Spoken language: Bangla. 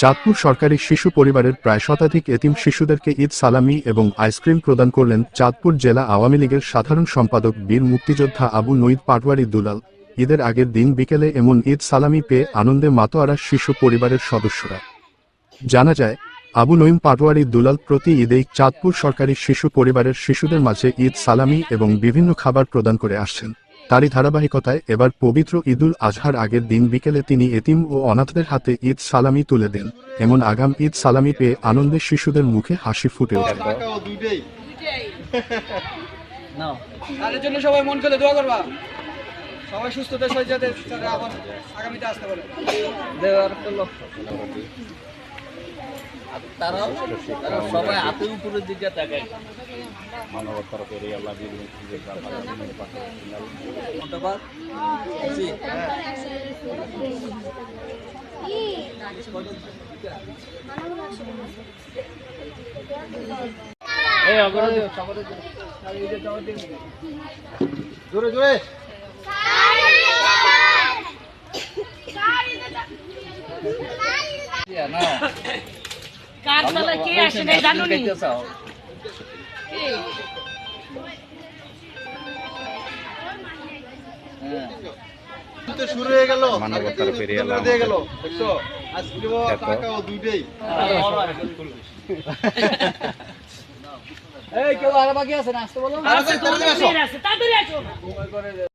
চাঁদপুর সরকারি শিশু পরিবারের প্রায় শতাধিক এতিম শিশুদেরকে ঈদ সালামি এবং আইসক্রিম প্রদান করলেন চাঁদপুর জেলা আওয়ামী লীগের সাধারণ সম্পাদক বীর মুক্তিযোদ্ধা আবু নঈদ পাটওয়ারি দুলাল। ঈদের আগের দিন বিকেলে এমন ঈদ সালামি পেয়ে আনন্দে মাতোয়ারা শিশু পরিবারের সদস্যরা। জানা যায়, আবু নঈম পাটোয়ারি দুলাল প্রতি ঈদেই চাঁদপুর সরকারি শিশু পরিবারের শিশুদের মাঝে ঈদ সালামি এবং বিভিন্ন খাবার প্রদান করে আসছেন। তারই ধারাবাহিকতায় এবার পবিত্র ঈদুল আজহার আগের দিন বিকেলে তিনি এতিম ও অনাথদের হাতে ঈদ সালামি তুলে দেন। এমন আগাম ঈদ সালামি পেয়ে আনন্দের শিশুদের মুখে হাসি ফুটে ওঠে। সবাই সবাই সুস্থতার সহিত যাতে আগামীতে আসতে পারে। তারাও তারা সবাই হাতের উপরের দিকে তাকায়। অগরে দিও, সগরে দিও। জোরে জোরে। ইয়া, কে আসে নাই? হ্যাঁ শুরু হয়ে গেল গেল দুইটাই এই কেউ আর বাকি আছে? না আসতে বলো তাড়াতাড়ি আসো।